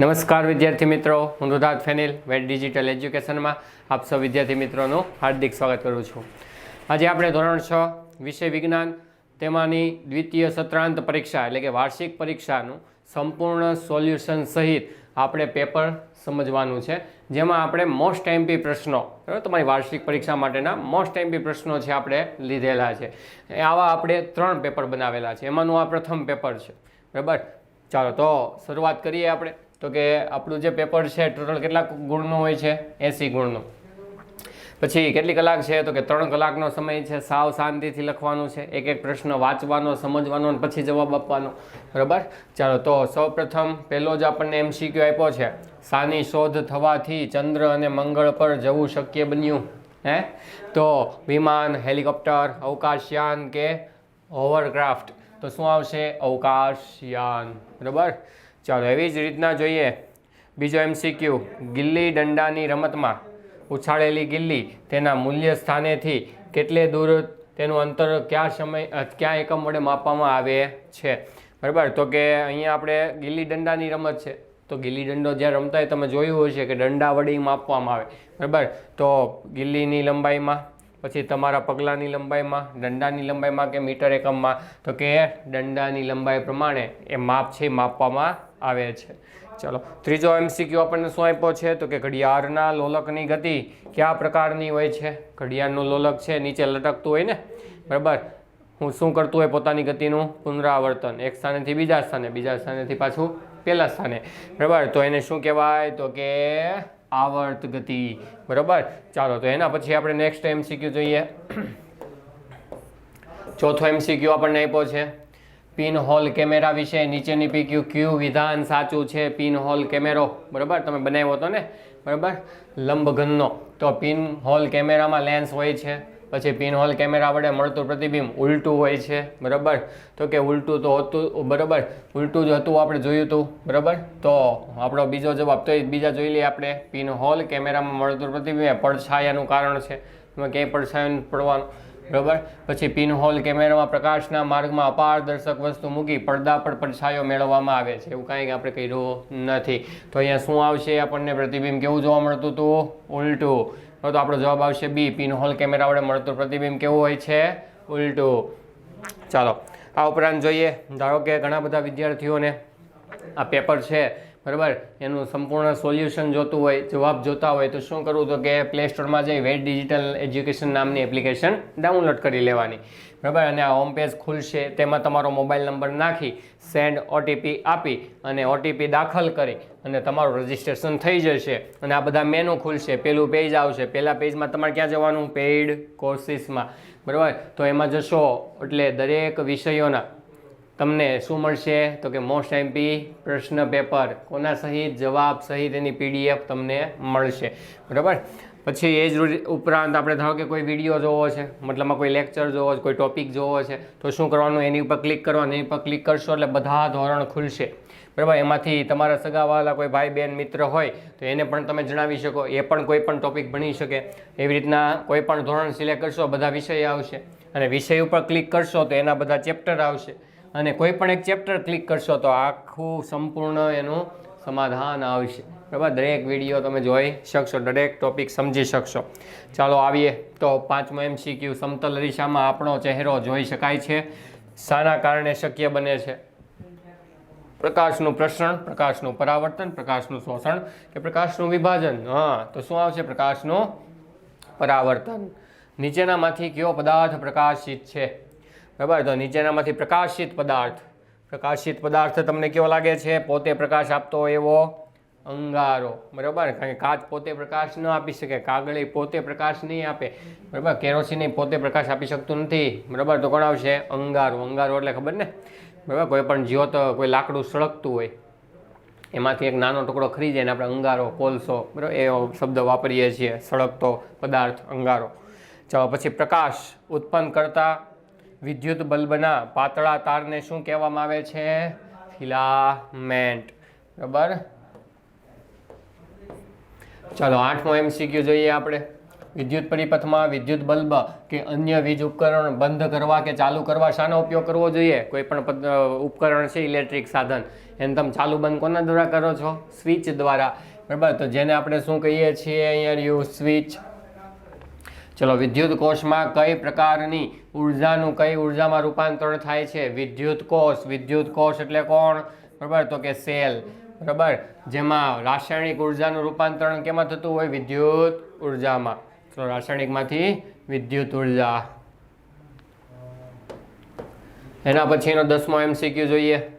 નમસ્કાર વિદ્યાર્થી મિત્રો, હું રુધાર્થ ફેનિલ વેટ ડિજિટલ એજ્યુકેશનમાં આપ સૌ વિદ્યાર્થી મિત્રોનું હાર્દિક સ્વાગત કરું છું. આજે આપણે ધોરણ છ, વિષય વિજ્ઞાન, તેમાંની દ્વિતીય સત્રાંત પરીક્ષા એટલે કે વાર્ષિક પરીક્ષાનું સંપૂર્ણ સોલ્યુશન સહિત આપણે પેપર સમજવાનું છે. જેમાં આપણે મોસ્ટ એમપી પ્રશ્નો, બરાબર? તમારી વાર્ષિક પરીક્ષા માટેના મોસ્ટ એમપી પ્રશ્નો છે આપણે લીધેલા છે. આવા આપણે ત્રણ પેપર બનાવેલા છે. એમાંનું આ પ્રથમ પેપર છે. બરાબર? ચાલો તો શરૂઆત કરીએ આપણે. તો કે આપણું જે પેપર છે, ટોટલ કેટલા ગુણનું હોય છે? એંસી ગુણનું. પછી કેટલી કલાક છે? તો કે ત્રણ કલાકનો સમય છે, સાવ શાંતિથી લખવાનું છે એક એક પ્રશ્ન વાંચવાનો, સમજવાનો અને પછી જવાબ આપવાનો. બરાબર? ચાલો, તો સૌપ્રથમ પહેલો જ આપણને એમસીક્યુ આપ્યો છે. સાની શોધ થવાથી ચંદ્ર અને મંગળ પર જવું શક્ય બન્યું. હે? તો વિમાન, હેલિકોપ્ટર, અવકાશયાન કે હોવરક્રાફ્ટ? તો શું આવશે? અવકાશયાન. બરાબર? ચાલો, એવી જ રીતના જોઈએ. બીજો એમસીક્યુ ગિલ્લી દંડાની રમતમાં ઉછાળેલી ગિલ્લી તેના મૂલ્ય સ્થાનેથી કેટલે દૂર તેનું અંતર કયા સમય ક્યાં એકમ વડે માપવામાં આવે છે? બરાબર? તો કે અહીંયા આપણે ગિલ્લી દંડાની રમત છે. તો ગિલ્લી દંડો જ્યાં રમતા હોય, તમે જોયું હશે કે દંડા વડે માપવામાં આવે. બરાબર? તો ગિલ્લીની લંબાઈમાં, પછી તમારા પગલાંની લંબાઈમાં, દંડાની લંબાઈમાં કે મીટર એકમમાં? તો કે દંડાની લંબાઈ પ્રમાણે એ માપ છે માપવામાં આવે છે. ચલો, ત્રીજો એમસીક્યુ આપણને શું આપ્યો છે? તો કે ઘડિયાળના લોલકની ગતિ કયા પ્રકારની હોય છે? ઘડિયાળનું લોલક છે, નીચે લટકતું હોય ને? બરાબર. હું શું કરતું હોય પોતાની ગતિનું? પુનરાવર્તન. એક સ્થાનેથી બીજા સ્થાને, બીજા સ્થાનેથી પાછું પહેલા સ્થાને. બરાબર. તો એને શું કહેવાય? તો કે આવર્ત ગતિ. બરાબર? ચાલો, તો એના પછી આપણે નેક્સ્ટ એમસીક્યુ જોઈએ. ચોથો એમસીક્યુ આપણને આપ્યો છે. પિન હોલ કેમેરા વિશે નીચેની પીક્યુ ક્યુ વિધાન સાચું છે? પિન હોલ કેમેરો. બરાબર? તમે બનાવ્યો હતો ને? બરાબર? લંબઘનનો. તો પિન હોલ કેમેરામાં લેન્સ હોય છે. પછી પિન હોલ કેમેરા વડે મળતું પ્રતિબિંબ ઉલટું હોય છે. બરાબર? તો કે ઉલટું તો હતું, બરાબર? ઉલટું જ હતું આપણે જોયું હતું બરાબર? તો આપણો બીજો જવાબ, તો એ બીજા જોઈ લઈએ આપણે. પિન હોલ કેમેરામાં મળતું પ્રતિબિંબ એ પડછાયાનું કારણ છે. એમાં ક્યાંય પડછાયું પડવાનું બરાબર? પછી પિનહોલ કેમેરામાં પ્રકાશના માર્ગમાં અપારદર્શક વસ્તુ મૂકી પડદા પર પડછાયો મેળવવામાં આવે છે. એવું કાંઈક આપણે કર્યું નથી. તો અહીંયા શું આવશે? આપણને પ્રતિબિંબ કેવું જોવા મળતું હતું? ઉલટું. તો આપણો જવાબ આવશે બી. પિનહોલ કેમેરા વડે મળતું પ્રતિબિંબ કેવું હોય છે? ઉલટું. ચાલો, આ ઉપરાંત જોઈએ. ધારો કે ઘણા બધા વિદ્યાર્થીઓને આ પેપર છે. બરાબર? એનું સંપૂર્ણ સોલ્યુશન જોતું હોય, જવાબ જોતા હોય, તો શું કરવું? તો કે પ્લે સ્ટોરમાં જઈ વેટ ડિજિટલ એજ્યુકેશન નામની એપ્લિકેશન ડાઉનલોડ કરી લેવાની. બરાબર? અને આ હોમ પેજ ખુલશે. તેમાં તમારો મોબાઈલ નંબર નાખી સેન્ડ ઓટીપી આપી અને ઓટીપી દાખલ કરી અને તમારું રજિસ્ટ્રેશન થઈ જશે. અને આ બધા મેનુ ખુલશે. પેલું પેજ આવશે. પહેલાં પેજમાં તમારે ક્યાં જવાનું? પેઇડ કોર્સિસમાં બરાબર? તો એમાં જશો. એટલે દરેક વિષયોના તમને શું મળશે? તો કે મોસ્ટ એમપી પ્રશ્ન પેપર. કોના સહિત? જવાબ સહિત એની પીડીએફ તમને મળશે. બરાબર? પછી એ જ ઉપરાંત આપણે ધારો કે કોઈ વીડિયો જોવો છે મતલબમાં કોઈ લેક્ચર જોવો છે, કોઈ ટોપિક જોવો છે, તો શું કરવાનું? એની ઉપર ક્લિક કરવાનું. એની ઉપર ક્લિક કરશો એટલે બધા ધોરણ ખુલશે. બરાબર? એમાંથી તમારા સગાવાલા કોઈ ભાઈ બહેન મિત્ર હોય, તો એને પણ તમે જણાવી શકો. એ પણ કોઈ પણ ટોપિક ભણી શકે. એવી રીતના કોઈ પણ ધોરણ સિલેક્ટ કરશો, બધા વિષય આવશે. અને વિષય ઉપર ક્લિક કરશો, તો એના બધા ચેપ્ટર આવશે. અને કોઈ પણ એક ચેપ્ટર ક્લિક કરશો તો આખું સંપૂર્ણ એનું સમાધાન આવશે. બરાબર? દરેક વીડિયો તમે જોઈ શકશો, દરેક ટોપિક સમજી શકશો. ચાલો આવીએ તો પાંચમો એમસીક્યુ સમતલ દિશામાં આપણો ચહેરો જોઈ શકાય છે. શાના કારણે શક્ય બને છે? પ્રકાશનું પ્રસરણ, પ્રકાશનું પરાવર્તન, પ્રકાશનું શોષણ કે પ્રકાશનું વિભાજન? હા, તો શું આવશે? પ્રકાશનું પરાવર્તન. નીચેનામાંથી કયો પદાર્થ પ્રકાશિત છે? બરાબર તો નીચેનામાંથી પ્રકાશિત પદાર્થ. પ્રકાશિત પદાર્થ તમને કેવો લાગે છે? પોતે પ્રકાશ આપતો એવો અંગારો. બરાબર? કારણ કે કાચ પોતે પ્રકાશ ન આપી શકે. કાગળ પોતે પ્રકાશ નહીં આપે. બરાબર? કેરોસીન પોતે પ્રકાશ આપી શકતું નથી. બરાબર? તો કોણ આવશે? અંગારો. અંગારો એટલે ખબર ને? બરાબર? કોઈ પણ જ્યોત, કોઈ લાકડું સળગતું હોય, એમાંથી એક નાનો ટુકડો ખરી ને આપણે અંગારો કોલસો. બરાબર? એ શબ્દ વાપરીએ છીએ. સળગતો પદાર્થ અંગારો. ચાલો, પછી પ્રકાશ ઉત્પન્ન કરતા વિદ્યુત બલ્બના પાતળા તારને શું કહેવામાં આવે છે? ફિલામેન્ટ. બરાબર? ચાલો, આઠમો એમસીક્યુ જોઈએ આપણે. વિદ્યુત પરિપથમાં વિદ્યુત બલ્બ કે અન્ય વીજ ઉપકરણ બંધ કરવા કે ચાલુ કરવા શાનો ઉપયોગ કરવો જોઈએ? કોઈ પણ ઉપકરણ છે, ઇલેક્ટ્રિક સાધન. એને તમે ચાલુ બંધ કોના દ્વારા કરો છો? સ્વિચ દ્વારા. બરાબર, તો જેને આપણે શું કહીએ છીએ અહીંયા રહ્યું? સ્વિચ ચલો, વિદ્યુત કોષમાં કઈ પ્રકારની ઉર્જાનું, કઈ ઉર્જામાં રૂપાંતરણ થાય છે? વિદ્યુત કોષ. વિદ્યુત કોષ એટલે કોણ? બરાબર? તો કે સેલ. બરાબર? જેમાં રાસાયણિક ઉર્જાનું રૂપાંતરણ કેમાં થતું હોય? વિદ્યુત ઉર્જામાં. ચલો, રાસાયણિકમાંથી વિદ્યુત ઊર્જા. એના પછીનો દસમો એમસીક્યુ જોઈએ.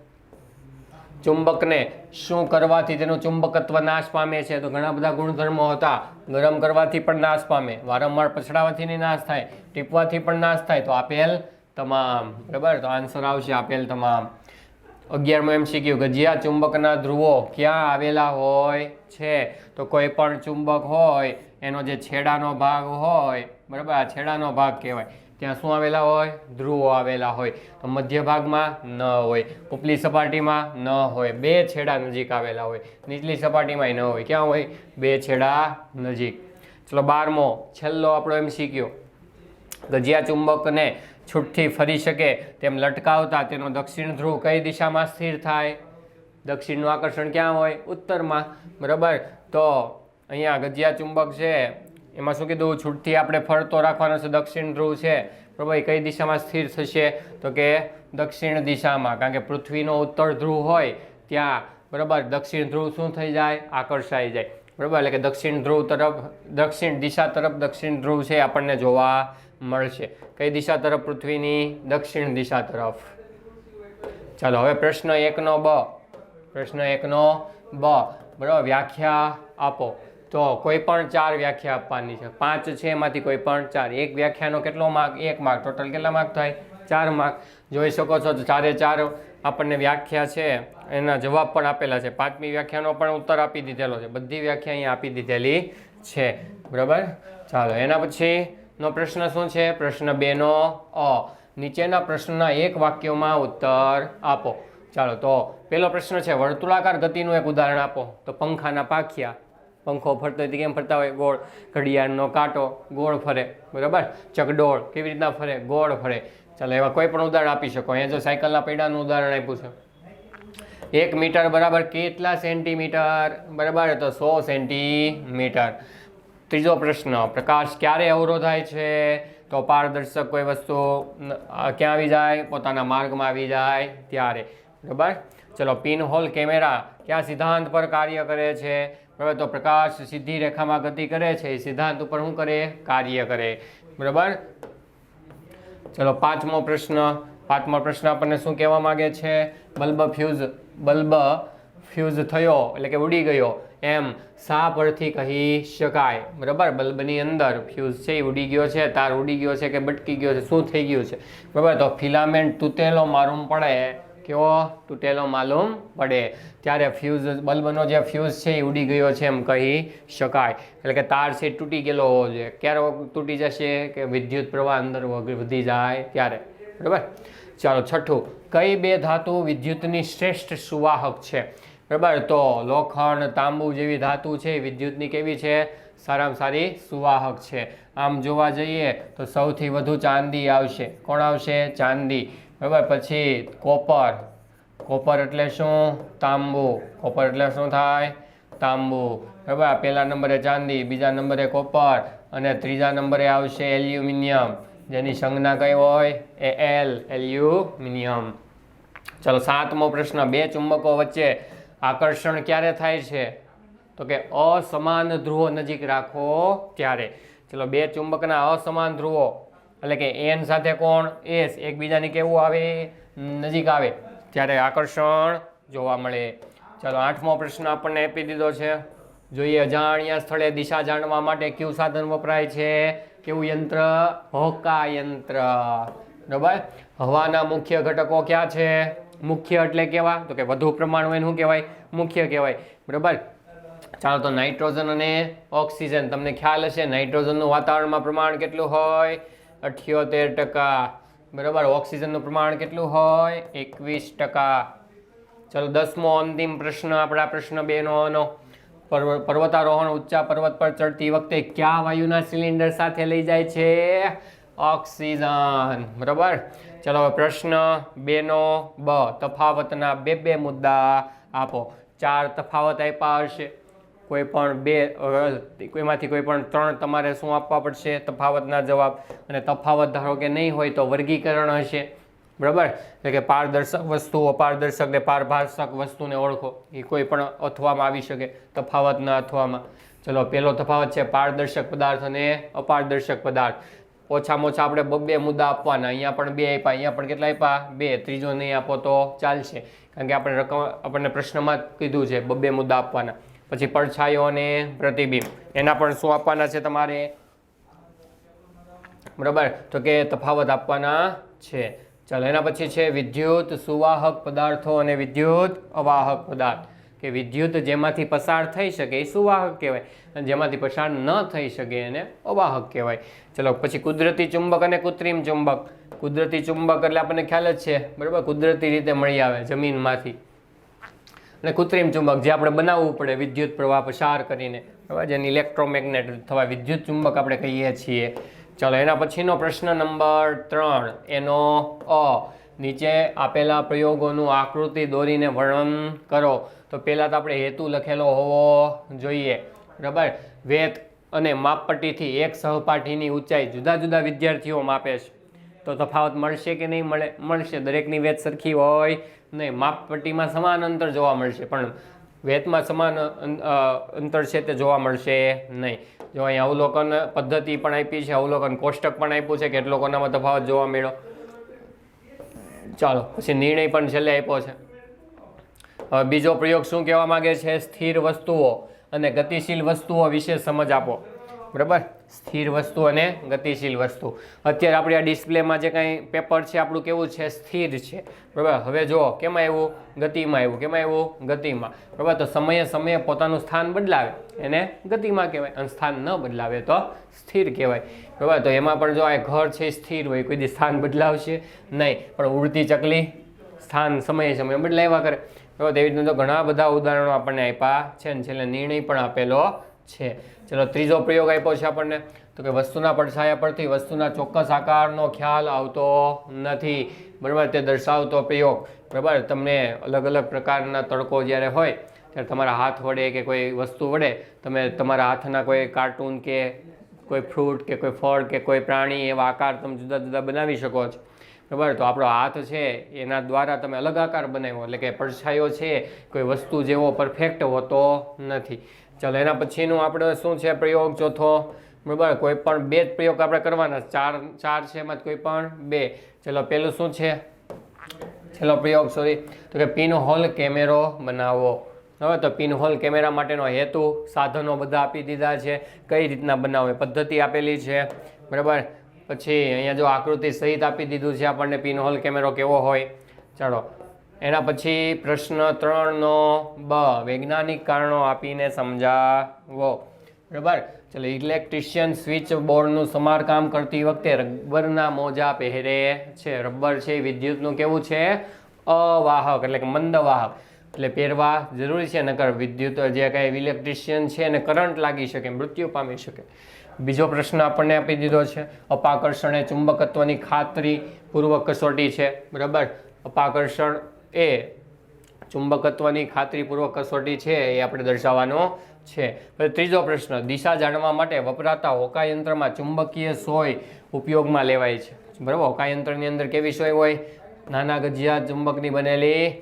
ચુંબકને શું કરવાથી તેનું ચુંબકત્વ નાશ પામે છે? તો ઘણા બધા ગુણધર્મો હતા. ગરમ કરવાથી પણ નાશ પામે. વારંવાર પછડાવાથી નાશ થાય. ટીપવાથી પણ નાશ થાય. તો આપેલ તમામ, બરાબર? તો આન્સર આવશે આપેલ તમામ. અગિયારમું એમ શીખ્યું કે જ્યાં ચુંબકના ધ્રુવો ક્યાં આવેલા હોય છે, તો કોઈ પણ ચુંબક હોય, એનો જે છેડાનો ભાગ હોય, બરાબર? આ છેડાનો ભાગ કહેવાય. ત્યાં શું આવેલા હોય? ધ્રુવો આવેલા હોય. તો મધ્ય ભાગમાં ન હોય. ઉપલી સપાટીમાં ન હોય. બે છેડા નજીક આવેલા હોય. નીચલી સપાટીમાં ન હોય. ક્યાં હોય? બે છેડા નજીક. ચલો બારમો, છેલ્લો આપણો એમ શીખ્યો ગજિયા ચુંબકને છૂટથી ફરી શકે તેમ લટકાવતા તેનો દક્ષિણ ધ્રુવ કઈ દિશામાં સ્થિર થાય? દક્ષિણનું આકર્ષણ ક્યાં હોય? ઉત્તરમાં. બરાબર? તો અહીંયા ગજિયા ચુંબક છે એમાં શું કીધું? છૂટથી આપણે ફરતો રાખવાનો છે, દક્ષિણ ધ્રુવ છે. બરાબર કઈ દિશામાં સ્થિર થશે? તો કે દક્ષિણ દિશામાં, કારણ કે પૃથ્વીનો ઉત્તર ધ્રુવ હોય, ત્યાં, બરાબર, દક્ષિણ ધ્રુવ શું થઈ જાય? આકર્ષાઈ જાય. બરાબર, એટલે કે દક્ષિણ ધ્રુવ તરફ, દક્ષિણ દિશા તરફ દક્ષિણ ધ્રુવ છે આપણને જોવા મળશે. કઈ દિશા તરફ પૃથ્વીની? દક્ષિણ દિશા તરફ. ચાલો, હવે પ્રશ્ન એકનો બ. પ્રશ્ન એકનો બ. બરાબર, વ્યાખ્યા આપો. તો કોઈ પણ ચાર વ્યાખ્યા આપવાની છે. પાંચ છે એમાંથી કોઈ પણ ચાર. એક વ્યાખ્યાનો કેટલો માર્ક? એક માર્ક. ટોટલ કેટલા માર્ક થાય? ચાર માર્ક. જોઈ શકો છો, ચારે ચાર આપણને વ્યાખ્યા છે. એના જવાબ પણ આપેલા છે. પાંચમી વ્યાખ્યાનો પણ ઉત્તર આપી દીધેલો છે. બધી વ્યાખ્યા અહીંયા આપી દીધેલી છે. બરાબર? ચાલો, એના પછીનો પ્રશ્ન શું છે? પ્રશ્ન બેનો અ. નીચેના પ્રશ્નના એક વાક્યમાં ઉત્તર આપો. ચાલો, તો પેલો પ્રશ્ન છે, વર્તુળાકાર ગતિનું એક ઉદાહરણ આપો. તો પંખાના પાખિયા. પંખો ફરતો હોય કેમ ફરતા હોય? ગોળ ઘડિયાળનો કાંટો, ગોળ ફરે, બરાબર? ચકડોળ કેવી રીતના ફરે? ગોળ ફરે. ચાલો, એવા કોઈ પણ ઉદાહરણ આપી શકો. અહીંયા જો સાયકલના પૈડાનું ઉદાહરણ આપ્યું છે. એક મીટર બરાબર કેટલા સેન્ટીમીટર? બરાબર, તો સો સેન્ટીમીટર. ત્રીજો પ્રશ્ન, પ્રકાશ ક્યારે અવરોધાય છે? તો પારદર્શક કોઈ વસ્તુ ક્યાં આવી જાય? પોતાના માર્ગમાં આવી જાય ત્યારે. બરાબર? ચલો પિન હોલ કેમેરા કયા સિદ્ધાંત પર કાર્ય કરે છે? બરાબર તો પ્રકાશ સીધી રેખામાં ગતિ કરે છે, એ સિદ્ધાંત ઉપર શું કરે? કાર્ય કરે. બરાબર? ચલો, પાંચમો પ્રશ્ન. પાંચમો પ્રશ્ન આપણને શું કહેવા માંગે છે? બલ્બ ફ્યુઝ બલ્બ ફ્યુઝ થયો, એટલે કે ઉડી ગયો. એમ, શા પરથી કહી શકાય? બરાબર? બલ્બની અંદર ફ્યુઝ છે, એ ઉડી ગયો છે, તાર ઉડી ગયો છે કે બટકી ગયો છે, શું થઈ ગયું છે? બરાબર? તો ફિલામેન્ટ તૂટેલો મારું પડે. કેવો તૂટેલો માલુમ પડે. ત્યારે ફ્યુઝ બલ્બનો જે ફ્યુઝ છે એ ઉડી ગયો છે એમ કહી શકાય. એટલે કે તાર છે તૂટી ગયેલો હોવો જોઈએ. ક્યારે તૂટી જશે કે વિદ્યુત પ્રવાહ અંદર વધી જાય? ત્યારે બરાબર? ચાલો, છઠ્ઠું. કઈ બે ધાતુ વિદ્યુતની શ્રેષ્ઠ સુવાહક છે? બરાબર? તો લોખંડ, તાંબુ જેવી ધાતુ છે વિદ્યુતની કેવી છે? સારામાં સારી સુવાહક છે. આમ જોવા જઈએ તો સૌથી વધુ ચાંદી આવશે. કોણ આવશે? ચાંદી. બરાબર, પછી કોપર. કોપર એટલે શું? તાંબુ. કોપર એટલે શું થાય? તાંબુ. બરાબર પહેલા નંબરે ચાંદી, બીજા નંબરે કોપર અને ત્રીજા નંબરે આવશે એલ્યુમિનિયમ. જેની સંજ્ઞા કઈ હોય? A L, aluminium. ચલો, સાતમો પ્રશ્ન. બે ચુંબકો વચ્ચે આકર્ષણ ક્યારે થાય છે? તો કે અસમાન ધ્રુવો નજીક રાખો ત્યારે. ચલો, બે ચુંબકના અસમાન ધ્રુવો. એટલે કે એન સાથે કોણ? એસ. એકબીજાની કેવું આવે? નજીક આવે. ત્યારે આકર્ષણ જોવા મળે. ચાલો, આઠમો પ્રશ્ન આપણને આપી દીધો છે. જોઈએ અજાણ્યા સ્થળે દિશા જાણવા માટે કયું સાધન વપરાય છે? કેવું યંત્ર? હોકા યંત્ર. બરાબર? હવાના મુખ્ય ઘટકો ક્યાં છે? મુખ્ય એટલે કેવા? તો કે વધુ પ્રમાણ હોય શું કહેવાય? મુખ્ય કહેવાય. બરાબર? ચાલો, તો નાઇટ્રોજન અને ઓક્સિજન. તમને ખ્યાલ હશે, નાઇટ્રોજનનું વાતાવરણમાં પ્રમાણ કેટલું હોય? અઠ્યોતેર ટકા. બરાબર? ઓક્સિજનનું પ્રમાણ કેટલું હોય? એકવીસ ટકા. ચલો, દસમો અંતિમ પ્રશ્ન, આપણા પ્રશ્ન બેનો પર્વ- પર્વતારોહણ ઊંચા પર્વત પર ચડતી વખતે કયા વાયુના સિલિન્ડર સાથે લઈ જાય છે? ઓક્સિજન. બરાબર? ચલો પ્રશ્ન બેનો બ. તફાવતના બે બે મુદ્દા આપો. ચાર તફાવત આપ્યા હશે. કોઈ પણ બે કોઈમાંથી કોઈ પણ ત્રણ તમારે શું આપવા પડશે? તફાવતના જવાબ. અને તફાવત ધારો કે નહીં હોય તો વર્ગીકરણ હશે. બરાબર? એટલે કે પારદર્શક વસ્તુ, અપારદર્શક ને પારભાષક વસ્તુને ઓળખો. એ કોઈ પણ અથવામાં આવી શકે, તફાવતના અથવામાં. ચલો પહેલો તફાવત છે પારદર્શક પદાર્થ અને અપારદર્શક પદાર્થ. ઓછામાં ઓછા આપણે બબે મુદ્દા આપવાના. અહીંયા પણ બે આપ્યા, અહીંયા પણ કેટલા આપ્યા? બે. ત્રીજો નહીં આપો તો ચાલશે. કારણ કે આપણે રકમ, આપણને પ્રશ્નમાં કીધું છે બબ્બે મુદ્દા આપવાના. પછી પડછાયો અને પ્રતિબિંબ. એના પણ શું આપવાના છે તમારે? બરાબર? તો કે તફાવત આપવાના છે. ચાલો, એના પછી છે વિદ્યુત સુવાહક પદાર્થો અને વિદ્યુત અવાહક પદાર્થ. કે વિદ્યુત જેમાંથી પસાર થઈ શકે, એ સુવાહક કહેવાય. અને જેમાંથી પસાર ન થઈ શકે, એને અવાહક કહેવાય. ચલો, પછી કુદરતી ચુંબક અને કૃત્રિમ ચુંબક. કુદરતી ચુંબક એટલે આપણને ખ્યાલ જ છે. બરાબર? કુદરતી રીતે મળી આવે જમીનમાંથી. અને કૃત્રિમ ચુંબક જે આપણે બનાવવું પડે વિદ્યુત પ્રવાહ પસાર કરીને, બરાબર? જેને ઇલેક્ટ્રોમેગ્નેટ અથવા વિદ્યુત ચુંબક આપણે કહીએ છીએ. ચલો, એના પછીનો પ્રશ્ન નંબર ત્રણ. એનો અ. નીચે આપેલા પ્રયોગોનું આકૃતિ દોરીને વર્ણન કરો. તો પહેલાં તો આપણે હેતુ લખેલો હોવો જોઈએ, બરાબર? વેત અને માપપટ્ટીથી એક સહપાઠીની ઊંચાઈ જુદા જુદા વિદ્યાર્થીઓ માપે છે. તો તફાવત મળશે કે નહીં મળે? મળશે. દરેકની વેત સરખી હોય નહીં. માપપટ્ટીમાં સમાન અંતર જોવા મળશે, પણ વેતમાં સમાન અંતર છે તે જોવા મળશે નહીં. જો અહીં અવલોકન પદ્ધતિ પણ આપી છે, અવલોકન કોષ્ટક પણ આપ્યું છે કેટલો કોનામાં તફાવત જોવા મળ્યો? ચાલો, પછી નિર્ણય પણ છેલ્લે આપ્યો છે. બીજો પ્રયોગ શું કહેવા માંગે છે? સ્થિર વસ્તુઓ અને ગતિશીલ વસ્તુઓ વિશે સમજ આપો. બરાબર? સ્થિર વસ્તુ અને ગતિશીલ વસ્તુ. અત્યારે આપણે આ ડિસ્પ્લેમાં જે કાંઈ પેપર છે, આપણું કેવું છે? સ્થિર છે. બરાબર? હવે જો કેમાં આવ્યું? ગતિમાં આવ્યું. કેમાં આવ્યું? ગતિમાં. બરાબર? તો સમયે સમયે પોતાનું સ્થાન બદલાવે. એને ગતિમાં કહેવાય. અને સ્થાન ન બદલાવે તો સ્થિર કહેવાય. બરાબર? તો એમાં પણ જો આ ઘર છે સ્થિર હોય, કોઈ સ્થાન બદલાવશે નહીં. પણ ઉડતી ચકલી સ્થાન સમયે સમયે બદલાવ્યા કરે. બરાબર? તેવી રીતના તો ઘણા બધા ઉદાહરણો આપણને આપ્યા છે. અને છેલ્લે નિર્ણય પણ આપેલો છે. ચલો, ત્રીજો પ્રયોગ આપ્યો છે આપણને. તો કે વસ્તુના પડછાયા પરથી વસ્તુના ચોક્કસ આકારનો ખ્યાલ આવતો નથી. બરાબર, તે દર્શાવતો પ્રયોગ. બરાબર, તમને અલગ અલગ પ્રકારના તડકો જ્યારે હોય, ત્યારે તમારા હાથ વડે કે કોઈ વસ્તુ વડે તમે તમારા હાથના કોઈ કાર્ટૂન કે કોઈ ફ્રૂટ કે કોઈ ફળ કે કોઈ પ્રાણી એવા આકાર તમે જુદા જુદા બનાવી શકો છો. બરાબર, તો આપણો હાથ છે, એના દ્વારા તમે અલગ આકાર બનાવ્યો. એટલે કે પડછાયો છે, કોઈ વસ્તુ જેવો પરફેક્ટ હોતો નથી. ચાલો, એના પછીનું આપણે શું છે પ્રયોગ? ચોથો, બરાબર? કોઈ પણ બે જ પ્રયોગ આપણે કરવાના. ચાર ચાર છે એમાં કોઈ પણ બે. ચલો, પેલું શું છે? છેલ્લો પ્રયોગ સોરી તો કે પિન હોલ કેમેરો બનાવો. હવે તો પિન હોલ કેમેરા માટેનો હેતુ સાધનો બધા આપી દીધા છે. કઈ રીતના બનાવો? પદ્ધતિ આપેલી છે. બરાબર? પછી અહીંયા જો આકૃતિ સહિત આપી દીધું છે આપણને પિન હોલ કેમેરો કેવો હોય. ચાલો એના પછી પ્રશ્ન ત્રણનો બ, વૈજ્ઞાનિક કારણો આપીને સમજાવો. બરાબર? ચલો, ઇલેક્ટ્રિશિયન સ્વિચ બોર્ડનું સમારકામ કરતી વખતે રબરના મોજા પહેરે છે. રબર છે, વિદ્યુતનું કેવું છે? અવાહક, એટલે કે મંદવાહક. એટલે પહેરવા જરૂરી છે, નકર વિદ્યુત જે કાંઈ ઇલેક્ટ્રિશિયન છે, એને કરંટ લાગી શકે, મૃત્યુ પામી શકે. બીજો પ્રશ્ન આપણને આપી દીધો છે, અપાકર્ષણ એ ચુંબકત્વની ખાતરી પૂર્વક કસોટી છે. બરાબર? અપાકર્ષણ એ ચુંબકત્વની ખાતરીપૂર્વક કસોટી છે, એ આપણે દર્શાવવાનો છે. ત્રીજો પ્રશ્ન, દિશા જાણવા માટે વપરાતા હોકાયંત્રમાં ચુંબકીય સોય ઉપયોગમાં લેવાય છે. બરાબર, હોકાયંત્રની અંદર કેવી સોય હોય? નાના ગજિયા ચુંબકની બનેલી,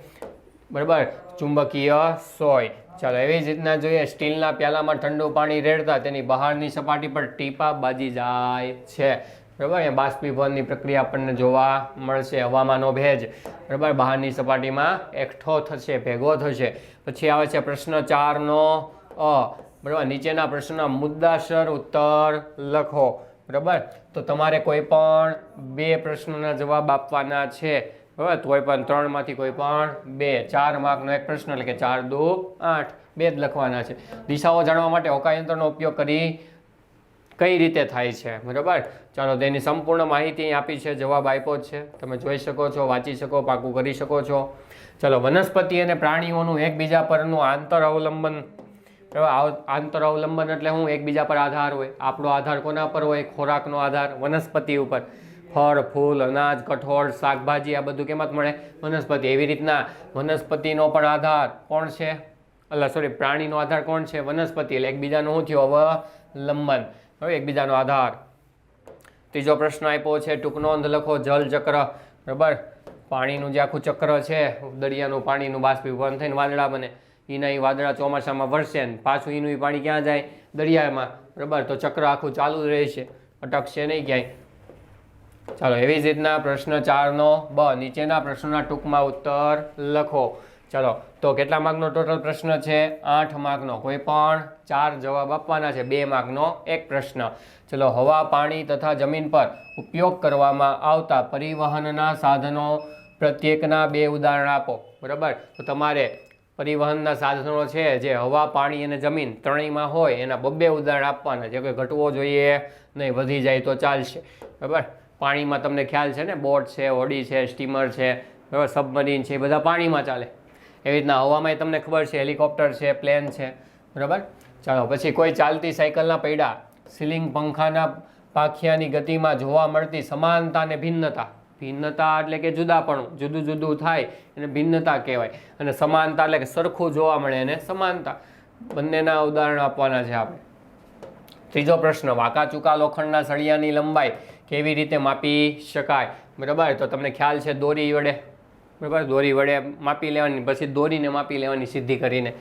બરાબર, ચુંબકીય સોય. ચાલો, એવી જ રીતના જોઈએ, સ્ટીલના પ્યાલામાં ઠંડુ પાણી રેડતા તેની બહારની સપાટી પર ટીપા બાજી જાય છે. બરાબર? અહીંયા બાષ્પીભવનની પ્રક્રિયા આપણને જોવા મળશે હવામાનો ભેજ. બરાબર? બહારની સપાટીમાં એકઠો થશે, ભેગો થશે. પછી આવે છે પ્રશ્ન ચારનો અ. બરાબર? નીચેના પ્રશ્નના મુદ્દાસર ઉત્તર લખો. બરાબર? તો તમારે કોઈ પણ બે પ્રશ્નોના જવાબ આપવાના છે. બરાબર? કોઈ પણ ત્રણમાંથી કોઈ પણ બે. ચાર માર્કનો એક પ્રશ્ન, એટલે કે ચાર દો આઠ. બે જ લખવાના છે. દિશાઓ જાણવા માટે હોકાયંત્રનો ઉપયોગ કરી કઈ રીતે થાય છે, બરાબર? ચાલો તેની સંપૂર્ણ માહિતી આપી છે, જવાબ આપ્યો જ છે. તમે જોઈ શકો છો, વાંચી શકો, પાકું કરી શકો છો. ચાલો, વનસ્પતિ અને પ્રાણીઓનું એકબીજા પરનું આંતર અવલંબન આંતર અવલંબન એટલે હું એકબીજા પર આધાર હોય. આપણો આધાર કોના પર હોય? ખોરાકનો આધાર, વનસ્પતિ ઉપર. ફળ, ફૂલ, અનાજ, કઠોળ, શાકભાજી, આ બધું કેમાંથી મળે? વનસ્પતિ. એવી રીતના વનસ્પતિનો પણ આધાર કોણ છે? અલ્લા સોરી પ્રાણીનો આધાર કોણ છે? વનસ્પતિ. એટલે એકબીજાનું શું થયું? અવલંબન. હવે એકબીજાનો આધાર. ત્રીજો પ્રશ્ન આપ્યો છે, ટૂંક નોંધ લખો, જલ ચક્ર. બરાબર? પાણીનું જે આખું ચક્ર છે, દરિયાનું પાણીનું બાષ્પીભવન થઈને વાદળા બને. એના એ વાદળા ચોમાસામાં વરસે ને પાછું એનું એ પાણી ક્યાં જાય? દરિયામાં. બરાબર? તો ચક્ર આખું ચાલુ જ રહેશે. અટકશે નહીં ક્યાંય. ચાલો, એવી જ રીતના પ્રશ્ન ચારનો બ, નીચેના પ્રશ્નોના ટૂંકમાં ઉત્તર લખો. ચાલો, તો કેટલા માર્કનો ટોટલ પ્રશ્ન છે? આઠ માર્કનો. કોઈ પણ ચાર જવાબ આપવાના છે. બે માર્કનો એક પ્રશ્ન. ચલો, હવા, પાણી તથા જમીન પર ઉપયોગ કરવામાં આવતા પરિવહનના સાધનો પ્રત્યેકના બે ઉદાહરણ આપો. બરાબર? તો તમારે પરિવહનના સાધનો છે જે હવા, પાણી અને જમીન ત્રણેયમાં હોય, એના બબ્બે ઉદાહરણ આપવાના. છે કોઈ ઘટવો જોઈએ, નહીં વધી જાય તો ચાલશે. બરાબર? પાણીમાં તમને ખ્યાલ છે ને? બોટ છે હોડી છે, સ્ટીમર છે, બરાબર? સબમરીન છે, એ બધા પાણીમાં ચાલે. એવી રીતના હવામાં તમને ખબર છે, હેલિકોપ્ટર છે, પ્લેન છે, બરાબર? ચાલો, પછી કોઈ ચાલતી સાયકલના પૈડા સીલિંગ પંખાના પાખિયાની ગતિમાં જોવા મળતી સમાનતા અને ભિન્નતા. ભિન્નતા એટલે કે જુદાપણું, જુદું જુદું થાય એને ભિન્નતા કહેવાય. અને સમાનતા એટલે કે સરખું જોવા મળે એને સમાનતા. બંનેના ઉદાહરણ આપવાના છે આપણે. ત્રીજો પ્રશ્ન, વાંકા ચૂકા લોખંડના સળિયાની લંબાઈ કેવી રીતે માપી શકાય? બરાબર? તો તમને ખ્યાલ છે, દોરી વડે. બરાબર દોરી વડે માપી લેવાની, પછી દોરીને માપી લેવાની સિદ્ધિ કરીને.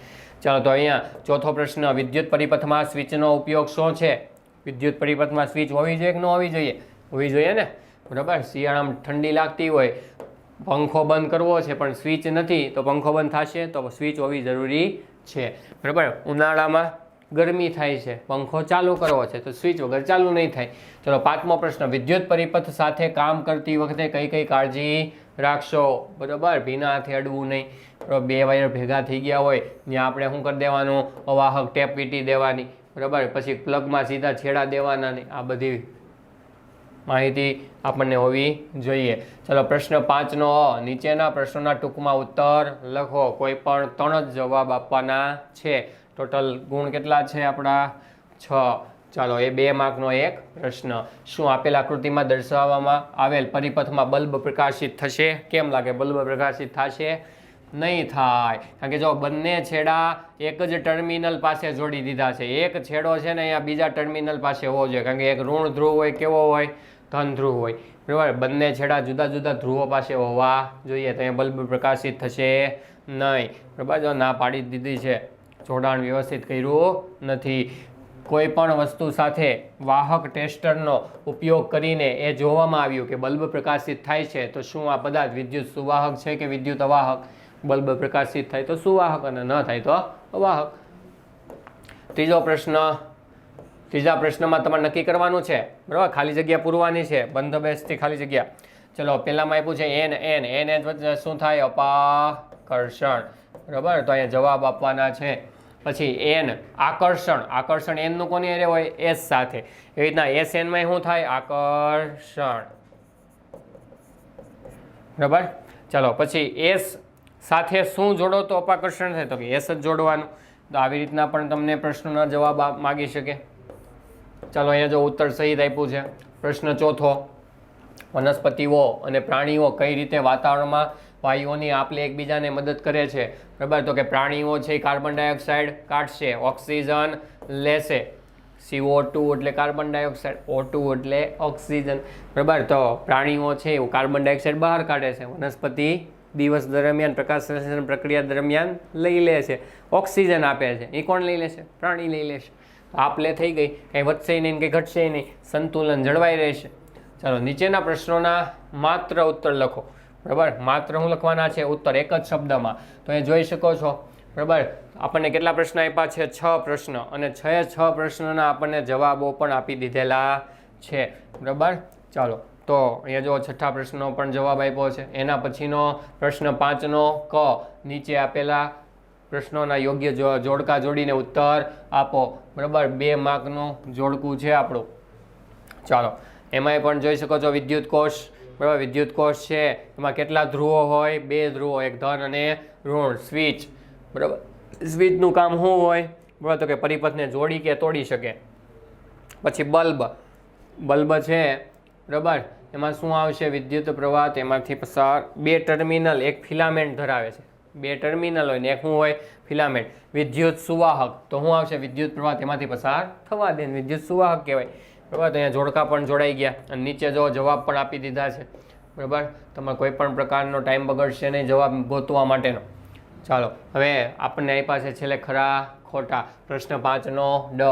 ચાલો, તો અહીંયા ચોથો પ્રશ્ન, વિદ્યુત પરિપથમાં સ્વિચનો ઉપયોગ શું છે? વિદ્યુત પરિપથમાં સ્વિચ હોવી જોઈએ કે ન હોવી જોઈએ? હોવી જોઈએ ને? બરાબર? શિયાળામાં ઠંડી લાગતી હોય, પંખો બંધ કરવો છે, પણ સ્વિચ નથી, તો પંખો બંધ થશે, તો સ્વિચ હોવી જરૂરી છે. બરાબર? ઉનાળામાં ગરમી થાય છે, પંખો ચાલુ કરવો છે, તો સ્વિચ વગર ચાલુ નહીં થાય. ચલો, પાંચમો પ્રશ્ન, વિદ્યુત પરિપથ સાથે કામ કરતી વખતે કઈ કઈ કાળજી રાખશો. બરાબર? ભીના હાથે અડવું નહીં. બે વાયર ભેગા થઈ ગયા હોય, ત્યાં આપણે શું કરી દેવાનું? અવાહક ટેપ વીટી દેવાની. બરાબર? પછી પ્લગમાં સીધા છેડા દેવાના નહીં આ બધી માહિતી આપણને હોવી જોઈએ. ચલો, પ્રશ્ન પાંચનો. નીચેના પ્રશ્નોના ટૂંકમાં ઉત્તર લખો. કોઈ પણ ત્રણ જ જવાબ આપવાના છે. ટોટલ ગુણ કેટલા છે આપણા? છ. ચાલો, એ બે માર્કનો એક પ્રશ્ન. શું આપેલ આકૃતિમાં દર્શાવવામાં આવેલ પરિપથમાં બલ્બ પ્રકાશિત થશે? કેમ લાગે બલ્બ પ્રકાશિત થશે? નહીં થાય. કારણ કે જો બંને છેડા એક જ ટર્મિનલ પાસે જોડી દીધા છે. એક છેડો છે ને અહીંયા બીજા ટર્મિનલ પાસે હોવો જોઈએ. કારણ કે એક ઋણ ધ્રુવ હોય, કેવો હોય? ધન ધ્રુવ હોય. બરાબર? બંને છેડા જુદા જુદા ધ્રુવો પાસે હોવા જોઈએ. તો અહીંયા બલ્બ પ્રકાશિત થશે નહીં. બરાબર? જો ના પાડી દીધી છે, જોડાણ વ્યવસ્થિત કર્યું નથી. કોઈ પણ વસ્તુ સાથે વાહક ટેસ્ટરનો ઉપયોગ કરીને એ જોવામાં આવ્યું કે બલ્બ પ્રકાશિત થાય છે, તો શું આ પદાર્થ વિદ્યુત સુવાહક છે કે વિદ્યુત અવાહક? બલ્બ પ્રકાશિત થાય તો સુવાહક અને ન થાય તો અવાહક. ત્રીજો પ્રશ્ન, ત્રીજા પ્રશ્નમાં તમારે નક્કી કરવાનું છે. બરાબર? ખાલી જગ્યા પૂરવાની છે. બંધબેસથી ખાલી જગ્યા. ચલો, પહેલામાં આપ્યું છે એન એન એન એન શું થાય? અપાકર્ષણ. બરાબર? તો અહીંયા જવાબ આપવાના છે પછી એન આકર્ષણ. આકર્ષણ એનનું કોની અરે હોય? એસ સાથે. એવી રીતના એસ એનમાં શું થાય? આકર્ષણ. બરાબર? ચાલો, પછી એસ સાથે શું જોડો તો અપાકર્ષણ થાય? તો કે એસ જ જોડવાનું. તો આવી રીતના પણ તમને પ્રશ્નના જવાબ માગી શકે. ચાલો, અહીંયા જો ઉત્તર સહિત આપ્યું છે. પ્રશ્ન ચોથો. વનસ્પતિઓ અને પ્રાણીઓ કઈ રીતે વાતાવરણમાં વાયુઓની આપલે એકબીજાને મદદ કરે છે. બરાબર તો કે પ્રાણીઓ છે, કાર્બન ડાયોક્સાઇડ કાઢશે, ઓક્સિજન લેશે. સીઓ ટુ એટલે કાર્બન ડાયોક્સાઇડ ઓ એટલે ઓક્સિજન. બરાબર તો પ્રાણીઓ છે, એવું કાર્બન ડાયોક્સાઇડ બહાર કાઢે છે. વનસ્પતિ દિવસ દરમિયાન, પ્રકાશ સંશ્લેષણ પ્રક્રિયા દરમિયાન લઈ લે છે. ઓક્સિજન આપે છે. એ કોણ લઈ લેશે પ્રાણી લઈ લેશે આપલે થઈ ગઈ. કંઈ વધશે નહીં કંઈ ઘટશે નહીં. સંતુલન જળવાઈ રહેશે. ચાલો, નીચેના પ્રશ્નોના માત્ર ઉત્તર લખો. બરાબર? માત્ર હું લખવાના છે ઉત્તર, એક જ શબ્દમાં. તો એ જોઈ શકો છો. બરાબર? આપણને કેટલા પ્રશ્ન આપ્યા છે? છ પ્રશ્ન. અને છ છ પ્રશ્નના આપણને જવાબો પણ આપી દીધેલા છે. બરાબર? ચાલો. તો અહીંયા જો છઠ્ઠા પ્રશ્નનો પણ જવાબ આપ્યો છે. એના પછીનો પ્રશ્ન પાંચનો ક. નીચે આપેલા પ્રશ્નોના યોગ્ય જોડકા જોડીને ઉત્તર આપો. બરાબર? બે માર્કનું જોડકું છે આપણું. ચાલો. એમાંય પણ જોઈ શકો છો વિદ્યુત કોષ. બરાબર, વિદ્યુત કોષ છે, એમાં કેટલા ધ્રુવો હોય? બે ધ્રુવો, એક ધન અને ઋણ, સ્વિચ. બરાબર? સ્વિચનું કામ શું હોય? બરાબર તો કે પરિપથને જોડી કે તોડી શકે. પછી બલ્બ. બલ્બ છે, બરાબર? એમાં શું આવશે? વિદ્યુત પ્રવાહ, તેમાંથી પસાર બે ટર્મિનલ, એક ફિલામેન્ટ ધરાવે છે. બે ટર્મિનલ હોય ને એક શું હોય? ફિલામેન્ટ. વિદ્યુત સુવાહક. તો શું આવશે? વિદ્યુત પ્રવાહ તેમાંથી પસાર થવા દે વિદ્યુત સુવાહક કહેવાય. બરાબર? તો અહીંયા જોડકા પણ જોડાઈ ગયા અને નીચે જો જવાબ પણ આપી દીધા છે. બરાબર? તમારે કોઈ પણ પ્રકારનો ટાઈમ બગડશે નહીં જવાબ ગોતવા માટેનો. ચાલો, હવે આપણને અહીં પાસે છેલ્લે ખરા ખોટા. પ્રશ્ન પાંચનો ડ.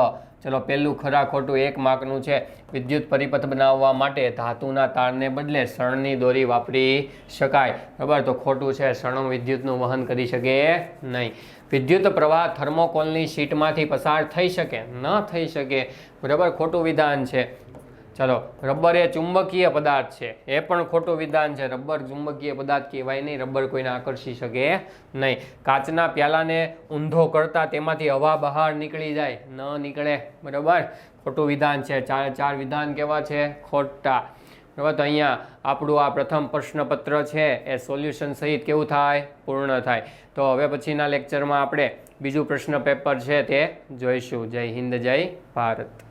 ચલો, પહેલું ખરા ખોટું એક માર્કનું છે. વિદ્યુત પરિપથ બનાવવા માટે ધાતુના તારને બદલે શણની દોરી વાપરી શકાય. બરાબર? તો ખોટું છે શણ વિદ્યુતનું વહન કરી શકે નહીં. વિદ્યુત પ્રવાહ થર્મોકોલની શીટમાંથી પસાર થઈ શકે, ન થઈ શકે, બરાબર? ખોટું વિધાન છે. ચલો, રબર એ ચુંબકીય પદાર્થ છે. એ પણ ખોટું વિધાન છે. રબર ચુંબકીય પદાર્થ કહેવાય નહીં. રબર કોઈને આકર્ષી શકે નહીં. કાચના પ્યાલાને ઊંધો કરતા તેમાંથી હવા બહાર નીકળી જાય, ન નીકળે, બરાબર? ખોટું વિધાન છે. ચાર ચાર વિધાન કેવા છે? ખોટા. બરાબર તો અહીંયા આપણું આ પ્રથમ પ્રશ્નપત્ર છે, એ સોલ્યુશન સહિત કેવું થાય? પૂર્ણ થાય. તો હવે પછીના લેક્ચરમાં આપણે બીજું પ્રશ્ન પેપર છે તે જોઈશું. જય હિન્દ, જય ભારત.